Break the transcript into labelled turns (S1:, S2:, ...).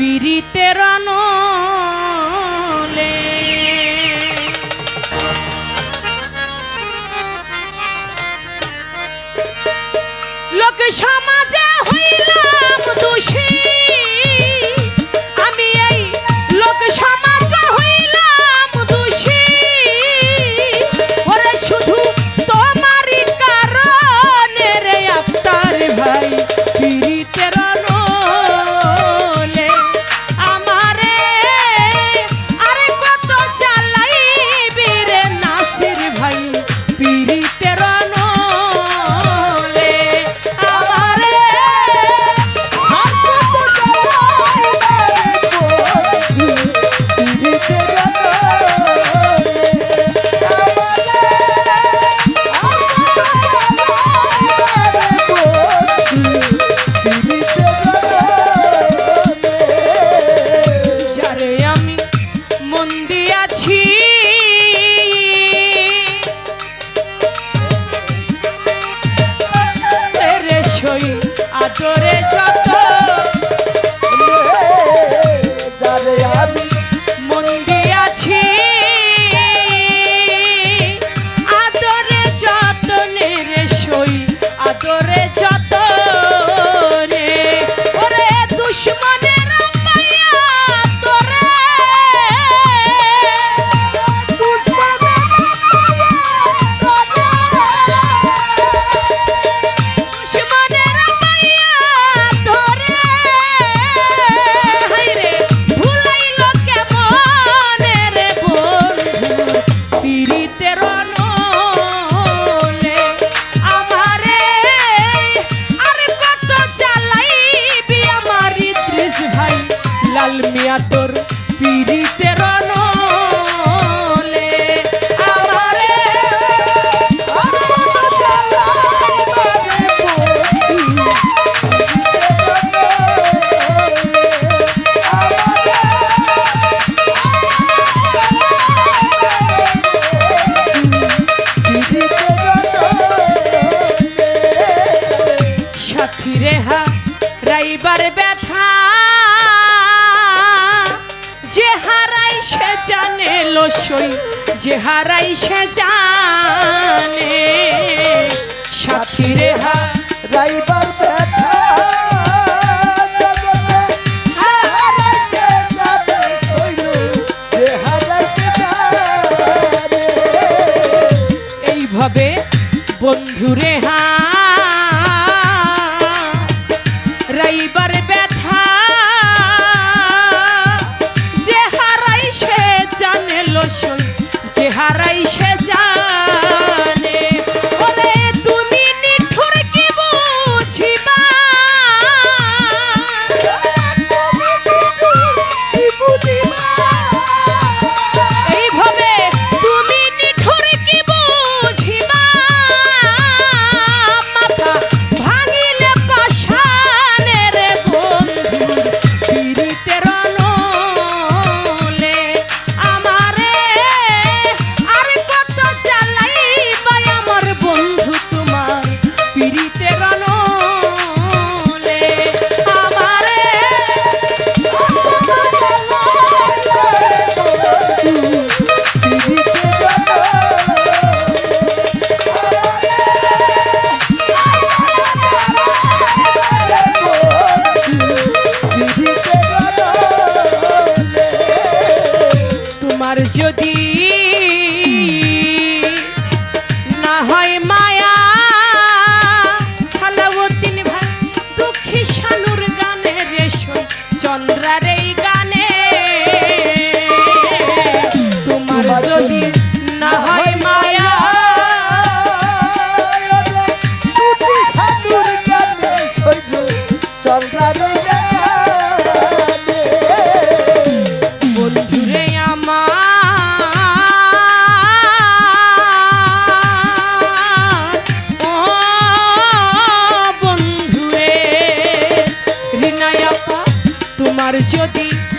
S1: পিরিতের নলে লোক সমাজে হইলাম দোষী। এলো সই যে হারাই সে জানে সাথী রে হারাইবার আর যদি না হয় মায়া সালাউদ্দিন ভাই দুঃখী শালুর গানে রেশো চন্দ্রার এই গানে। তোমার যদি না হয় মায়া চন্দ্রার গানে। Ciotti.